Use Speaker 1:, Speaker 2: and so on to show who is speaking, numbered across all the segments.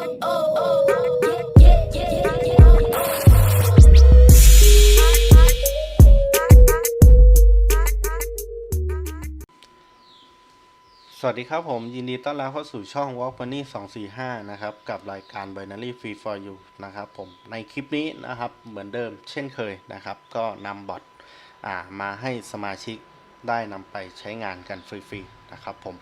Speaker 1: สวัสดีครับผม ยินดีต้อนรับเข้าสู่ช่อง Walk Money 245 นะครับ กับรายการ Binary Free for You นะครับผมในคลิปนี้นะครับเหมือนเดิมเช่นเคยนะครับ ก็นำบอทมาให้สมาชิกได้นำไปใช้งานกันฟรีๆนะครับผม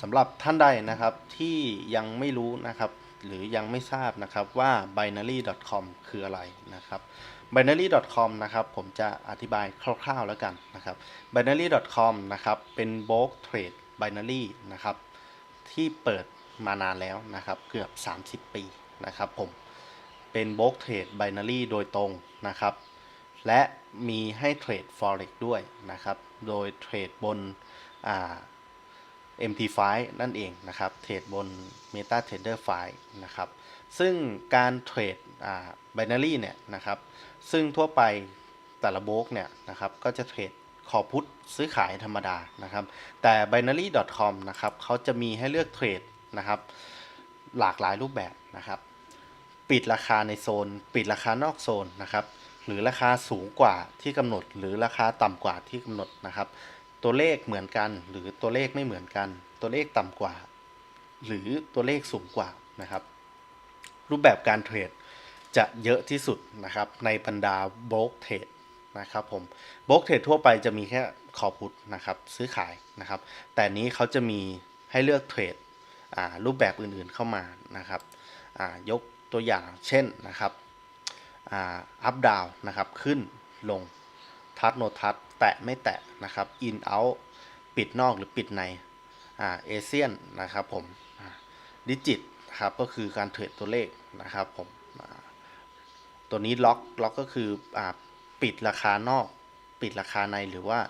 Speaker 1: สำหรับท่านใดนะครับที่ยังไม่รู้นะครับ หรือยังไม่ทราบนะครับว่า binary.com คืออะไรนะครับ binary.com นะครับผมจะอธิบายคร่าวๆแล้วกันนะครับ binary.com นะครับเป็นโบรกเทรด binary นะครับที่เปิดมานานแล้วนะครับเกือบ 30 ปีนะครับผมเป็นโบรกเทรด binary โดยตรงนะครับ และมีให้เทรด forex ด้วยนะครับ โดยเทรดบนอ่า MT5 นั่นเองนะครับ เทรดบน MetaTrader 5นะครับ ซึ่งการเทรดอ่า binary เนี่ยนะครับ ซึ่งทั่วไปแต่ละโบกเนี่ยนะครับ ก็จะเทรดคอพุทซื้อขายธรรมดานะครับ แต่ binary.com นะครับเขาจะมีให้เลือกเทรดนะครับ หลากหลายรูปแบบนะครับ ปิดราคาในโซน ปิดราคานอกโซนนะครับ หรือราคาสูงกว่าที่กำหนด หรือราคาต่ำกว่าที่กำหนดนะครับ ตัวเลขเหมือนกัน หรือตัวเลขไม่เหมือนกัน ตัวเลขต่ำกว่า หรือตัวเลขสูงกว่านะครับ รูปแบบการเทรดจะเยอะที่สุดนะครับในบรรดาโบรกเทรดนะครับผมโบรกเทรดทั่วไปจะมีแค่ขอพุทนะครับซื้อขายนะครับ แต่นี้เขาจะมีให้เลือกเทรดรูปแบบอื่นๆเข้ามานะครับยกตัวอย่างเช่นนะครับอัพดาวนะครับขึ้นลงทัดโนทัด แตะไม่แตะนะครับอินเอาปิดนอกหรือปิดในอ่าเอเซียนนะครับผมดิจิตครับก็คือการเทรดตัวเลขนะครับผมตัวนี้ล็อกล็อกก็คืออ่าปิดราคานอก ปิดราคาในหรือว่า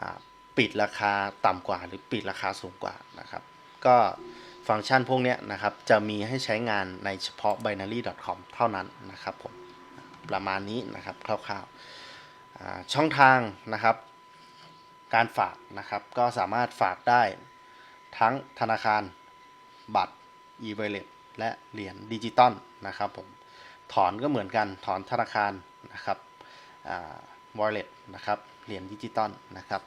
Speaker 1: อ่าปิดราคาต่ำกว่า หรือปิดราคาสูงกว่านะครับ ก็ฟังก์ชันพวกนี้นะครับ จะมีให้ใช้งานในเฉพาะ binary.com เท่านั้นนะครับผมประมาณนี้นะครับคร่าวๆ ช่องทางนะครับ การฝากนะครับ ก็สามารถฝากได้ทั้งธนาคารบัตร e-wallet และเหรียญดิจิตอลนะครับผมถอนก็เหมือนกันถอนธนาคารนะครับอ่า wallet นะครับเหรียญดิจิตอลนะครับ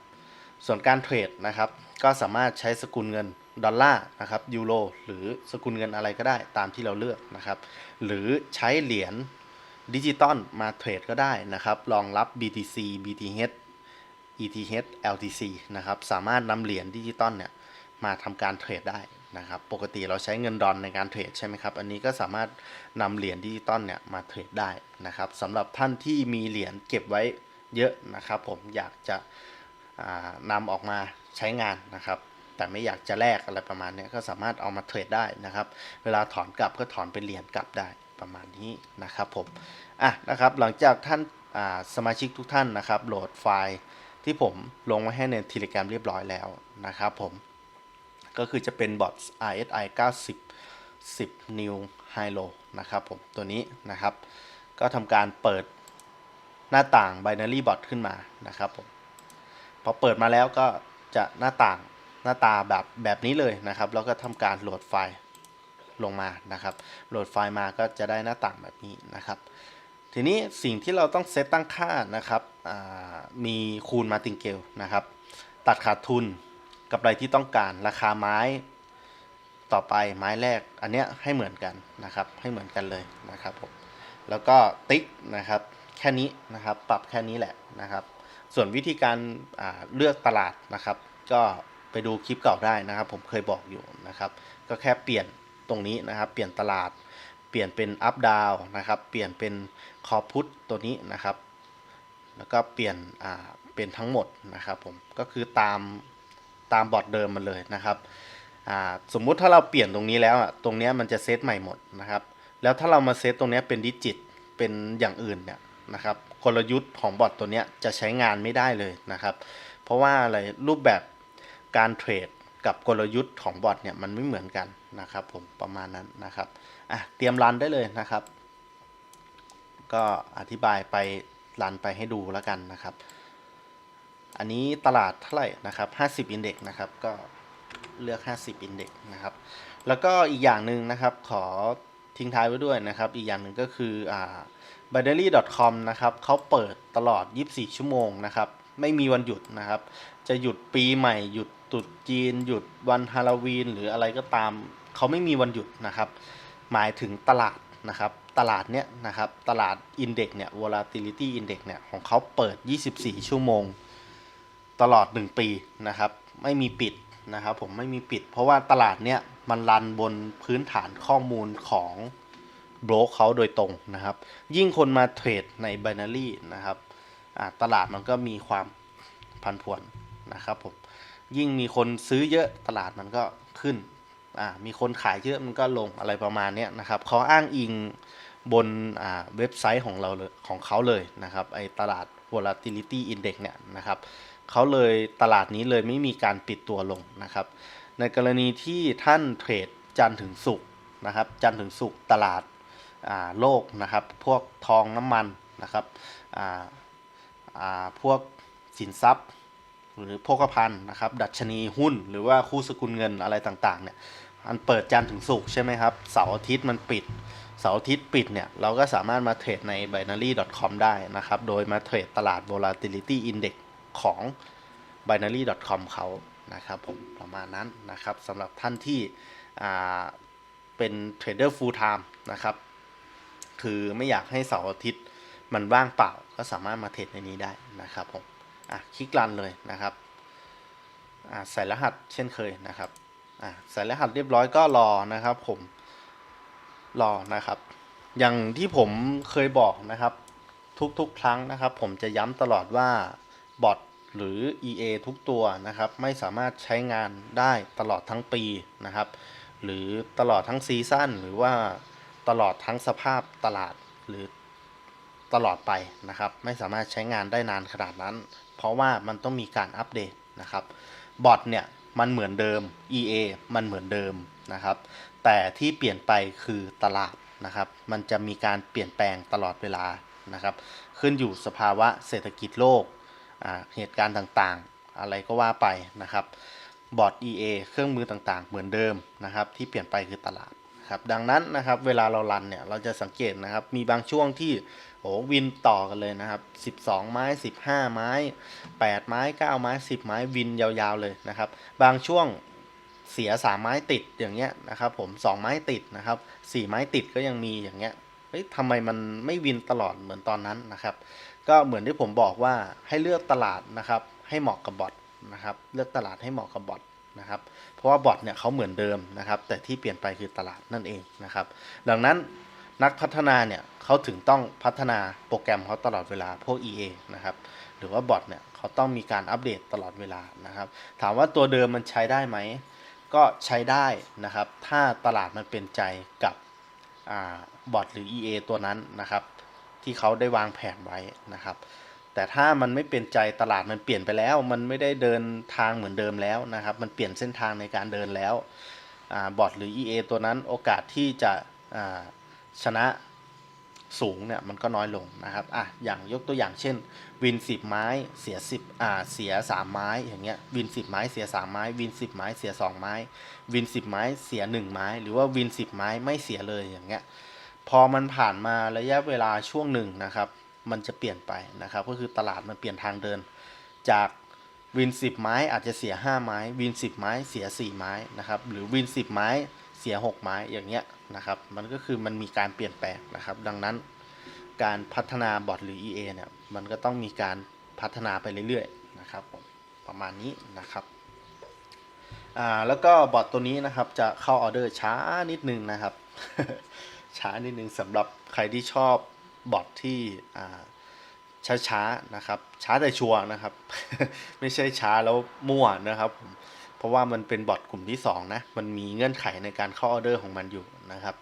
Speaker 1: ส่วนการเทรดนะครับ ก็สามารถใช้สกุลเงินดอลลาร์นะครับยูโรหรือสกุลเงินอะไรก็ได้ตามที่เราเลือกนะครับ หรือใช้เหรียญ ดิจิตอลมาเทรดก็ได้นะครับ รองรับ BTC BTH ETH LTC นะครับ สามารถนำเหรียญดิจิตอลเนี่ยมาทำการเทรดได้นะครับ ปกติเราใช้เงินดอลในการเทรดใช่ไหมครับ อันนี้ก็สามารถนำเหรียญดิจิตอลเนี่ยมาเทรดได้นะครับสำหรับท่านที่มีเหรียญเก็บไว้เยอะนะครับผมอยากจะนำออกมาใช้งานนะครับ แต่ไม่อยากจะแลกอะไรประมาณนี้ก็สามารถเอามาเทรดได้นะครับ เวลาถอนกลับก็ถอนเป็นเหรียญกลับได้ ประมาณนี้นะครับผมอะนะครับหลังจากท่านาสมาชิกทุกท่านนะครับโหลดไฟล์ที่ผมลงไว้ให้ใน Telegram เรียบร้อยแล้วนะครับผมก็คือจะเป็นบอท RSI 90 10 New High Low นะครับผมตัวนี้นะครับ ก็ทำการเปิดหน้าต่าง Binary Bot ขึ้นมานะครับผมพอเปิดมาแล้วก็จะหน้าต่างหน้าตาแบบแบบนี้เลยนะครับ แล้วก็ทำการโหลดไฟล์ ลงมานะครับ โหลดไฟล์มาก็จะได้หน้าต่างแบบนี้นะครับ ทีนี้สิ่งที่เราต้องเซตตั้งค่านะครับมีคูณมาติงเกลนะครับ ตัดขาดทุนกับไรที่ต้องการราคาไม้ต่อไปไม้แรกอันเนี้ยให้เหมือนกันนะครับ ให้เหมือนกันเลยนะครับผมแล้วก็ติ๊กนะครับแค่นี้นะครับ ปรับแค่นี้แหละนะครับ ส่วนวิธีการาเลือกตลาดนะครับ ก็ไปดูคลิปเก่าได้นะครับ ผมเคยบอกอยู่นะครับ ก็แค่เปลี่ยน ตรงนี้นะครับ เปลี่ยนตลาด เปลี่ยนเป็นอัพดาวนะครับ เปลี่ยนเป็นคอพุทตัวนี้นะครับ แล้วก็เปลี่ยนอ่าเป็นทั้งหมดนะครับผม ก็คือตามตามบอร์ดเดิมมันเลยนะครับ สมมุติถ้าเราเปลี่ยนตรงนี้แล้วตรงนี้มันจะเซตใหม่หมดนะครับ แล้วถ้าเรามาเซตตรงนี้เป็นดิจิต เป็นอย่างอื่นเนี่ยนะครับ กลยุทธ์ของบอทตัวนี้จะใช้งานไม่ได้เลยนะครับ เพราะว่าอะไรรูปแบบการเทรด กับกลยุทธ์ของบอทเนี่ยมันไม่เหมือนกันนะครับผมประมาณนั้นนะครับอะเตรียมรันได้เลยนะครับ ก็อธิบายไปรันไปให้ดูแล้วกันนะครับ อันนี้ตลาดเท่าไหร่นะครับ50อินเด็กนะครับก็เลือก 50อินเด็กนะครับ แล้วก็อีกอย่างหนึ่งนะครับขอทิ้งท้ายไว้ด้วยนะครับ อีกอย่างหนึ่งก็คืออ่า binary.com นะครับเขาเปิดตลอด 24 ชั่วโมงนะครับ ไม่มีวันหยุดนะครับ จะหยุดปีใหม่หยุด ตรุษจีนหยุดวันฮาโลวีน หรืออะไรก็ตาม เขาไม่มีวันหยุดนะครับ หมายถึงตลาดนะครับ ตลาดเนี้ยนะครับ ตลาด Index เนี่ย volatility index เนี่ย ของเขาเปิด 24 ชั่วโมง ตลอด 1 ปีนะครับ ไม่มีปิดนะครับ ผมไม่มีปิด เพราะว่าตลาดเนี้ยมันรันบนพื้นฐานข้อมูลของโบรกเขาโดยตรงนะครับ ยิ่งคนมาเทรดใน binary นะครับตลาดมันก็มีความพันผวนนะครับผม ยิ่งมีคนซื้อเยอะตลาดมันก็ขึ้นอ่ามีคนขายเยอะมันก็ลงอะไรประมาณนี้นะครับเขาอ้างอิงบนอ่าเว็บไซต์ของเราเลยของเขาเลยนะครับไอตลาด volatility index เนี่ยนะครับเขาเลยตลาดนี้เลยไม่มีการปิดตัวลงนะครับ ในกรณีที่ท่านเทรดจันทร์ถึงศุกร์นะครับ จันทร์ถึงศุกร์ตลาดอ่าโลกนะครับ พวกทองน้ำมันนะครับอ่าอ่าพวกสินทรัพย์ หรือโภคภัณฑ์นะครับ ดัชนีหุ้นหรือว่าคู่สกุลเงินอะไรต่างๆเนี่ยมันเปิดจันทร์ถึงศุกร์ใช่ไหมครับ เสาร์อาทิตย์มันปิด เสาร์อาทิตย์ปิดเนี่ย เราก็สามารถมาเทรดใน binary.com ได้นะครับ โดยมาเทรดตลาด volatility index ของ binary.com เขานะครับผมประมาณนั้นนะครับสำหรับท่านที่เป็นเทรดเดอร์ full time นะครับ คือไม่อยากให้เสาร์อาทิตย์มันว่างเปล่าก็สามารถมาเทรดในนี้ได้นะครับผม อะคลิกรันเลยนะครับอ่าใส่รหัสเช่นเคยนะครับอ่าใส่รหัสเรียบร้อยก็รอนะครับ ผมรอนะครับ อย่างที่ผมเคยบอกนะครับ ทุกๆ ครั้งนะครับ ผมจะย้ำตลอดว่าบอทหรือ EA ทุกตัวนะครับ ไม่สามารถใช้งานได้ตลอดทั้งปีนะครับ หรือตลอดทั้งซีซั่นหรือว่าตลอดทั้งสภาพตลาดหรือ ตลอดไปนะครับ ไม่สามารถใช้งานได้นานขนาดนั้น เพราะว่ามันต้องมีการอัปเดตนะครับบอทเนี่ยมันเหมือนเดิม EA มันเหมือนเดิมนะครับ แต่ที่เปลี่ยนไปคือตลาดนะครับ มันจะมีการเปลี่ยนแปลงตลอดเวลานะครับ ขึ้นอยู่สภาวะเศรษฐกิจโลกอ่าเหตุการณ์ต่างๆ อะไรก็ว่าไปนะครับ บอร์ด EA เครื่องมือต่างๆ เหมือนเดิมนะครับ ที่เปลี่ยนไปคือตลาดครับ ดังนั้นนะครับ เวลาเรารันเนี่ย เราจะสังเกตนะครับ มีบางช่วงที่ โอ้วินต่อกันเลยนะครับ 12 ไม้ 15 ไม้ 8 ไม้ 9 ไม้ 10 ไม้วินยาวๆเลยนะครับ บางช่วงเสีย 3 ไม้ติดอย่างเงี้ยนะครับผม 2 ไม้ติดนะครับ 4 ไม้ติดก็ยังมีอย่างเงี้ยเฮ้ยทำไมมันไม่วินตลอดเหมือนตอนนั้นนะครับ ก็เหมือนที่ผมบอกว่าให้เลือกตลาดนะครับ ให้เหมาะกับบอทนะครับ เลือกตลาดให้เหมาะกับบอทนะครับ เพราะว่าบอทเนี่ยเขาเหมือนเดิมนะครับ แต่ที่เปลี่ยนไปคือตลาดนั่นเองนะครับ ดังนั้น นักพัฒนาเนี่ยเขาถึงต้องพัฒนาโปรแกรมเขาตลอดเวลาพวก EA นะครับหรือว่าบอทเนี่ยเขาต้องมีการอัปเดตตลอดเวลานะครับ ถามว่าตัวเดิมมันใช้ได้ไหม ก็ใช้ได้นะครับ ถ้าตลาดมันเป็นใจกับอบอทหรือ EA ตัวนั้นนะครับ ที่เขาได้วางแผนไว้นะครับ แต่ถ้ามันไม่เป็นใจตลาดมันเปลี่ยนไปแล้ว มันไม่ได้เดินทางเหมือนเดิมแล้วนะครับ มันเปลี่ยนเส้นทางในการเดินแล้วบอทหรือ EA ตัวนั้นโอกาสที่จะ ชนะสูงเนี่ยมันก็น้อยลงนะครับอะอย่างยกตัวอย่างเช่น วิน 10 ไม้เสีย 10อ่าเสีย 3 ไม้อย่างเงี้ยวิน 10 ไม้เสีย 3 ไม้ วิน 10 ไม้เสีย 2 ไม้ วิน 10 ไม้เสีย 1 ไม้ หรือว่าวิน 10 ไม้ไม่เสียเลยอย่างเงี้ยพอมันผ่านมาระยะเวลาช่วงหนึ่งนะครับ มันจะเปลี่ยนไปนะครับ ก็คือตลาดมันเปลี่ยนทางเดิน จากวิน 10 ไม้อาจจะเสีย 5 ไม้ วิน 10 ไม้เสีย 4 ไม้นะครับหรือวิน 10 ไม้ เสีย 6 ไม้อย่างเงี้ยนะครับ มันก็คือมันมีการเปลี่ยนแปลงนะครับ ดังนั้นการพัฒนาบอทหรือ EA เนี่ยมันก็ต้องมีการพัฒนาไปเรื่อยๆนะครับผมประมาณนี้นะครับอ่าแล้วก็บอทตัวนี้นะครับจะเข้าออเดอร์ช้านิดนึงนะครับ ช้านิดนึงสำหรับใครที่ชอบบอทที่อ่าช้าๆนะครับ ช้าแต่ชัวร์นะครับ ไม่ใช่ช้าแล้วมั่วนะครับผม เพราะว่ามันเป็นบอทกลุ่มที่ 2 นะ มันมีเงื่อนไขในการเข้าออเดอร์ของมันอยู่นะครับ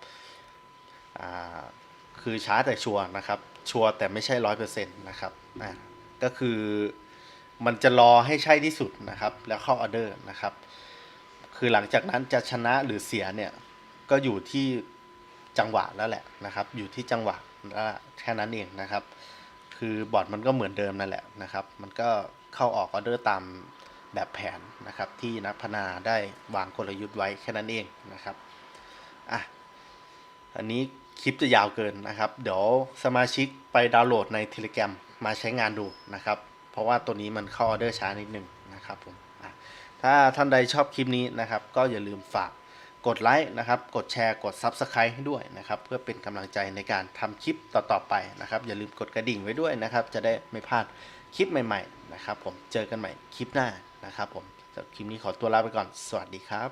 Speaker 1: คือช้าแต่ชัวร์นะครับ ชัวร์แต่ไม่ใช่ร้อยเปอร์เซ็นต์นะครับก็คือมันจะรอให้ใช่ที่สุดนะครับ แล้วเข้าออเดอร์นะครับ คือหลังจากนั้นจะชนะหรือเสียเนี่ย ก็อยู่ที่จังหวะแล้วแหละนะครับ อยู่ที่จังหวะแล้วแค่นั้นเองนะครับ คือบอร์ดมันก็เหมือนเดิมนั่นแหละนะครับ มันก็เข้าออกออเดอร์ตาม แบบแผนนะครับที่นักพนาได้วางกลยุทธ์ไว้แค่นั้นเองนะครับอะอันนี้คลิปจะยาวเกินนะครับ เดี๋ยวสมาชิกไปดาวน์โหลดใน Telegram มาใช้งานดูนะครับ เพราะว่าตัวนี้มันเข้าออเดอร์ช้านิดนึงนะครับผมถ้าท่านใดชอบคลิปนี้นะครับ ก็อย่าลืมฝากกดไลค์นะครับ กดแชร์ กด Subscribe ให้ด้วยนะครับ เพื่อเป็นกำลังใจในการทำคลิปต่อๆไปนะครับ อย่าลืมกดกระดิ่งไว้ด้วยนะครับ จะได้ไม่พลาดคลิปใหม่ ๆ นะครับ ผมเจอกันใหม่คลิปหน้า นะครับผมสำหรับคลิปนี้ขอตัวลาไปก่อน สวัสดีครับ